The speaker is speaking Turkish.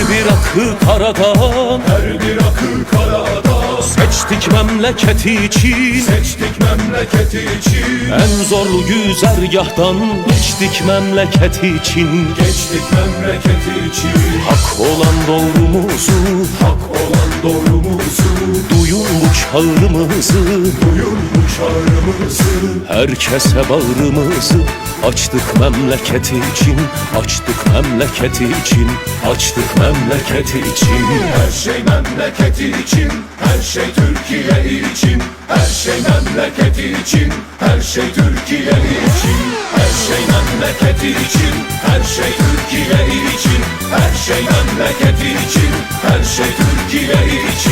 akı karadan Her bir akı karada Seçtik memleketi için. Seçtik memleketi için. En zorlu güzergahtan Geçtik memleketi için. Geçtik memleketi için. Hak olan doğrumuzu Hak olan doğrumuzu. Duyun bu çağrımızı. Duyun bu çağrımızı. Herkese bağrımızı Açtık memleketi için. Açtık memleketi için Açtık memleketi için Her şey memleketi için Her şey Türkiye için Her şey memleketi için Her şey Türkiye için Her şey memleketi için Her şey Türkiye için Her şey memleketi için Her şey Türkiye için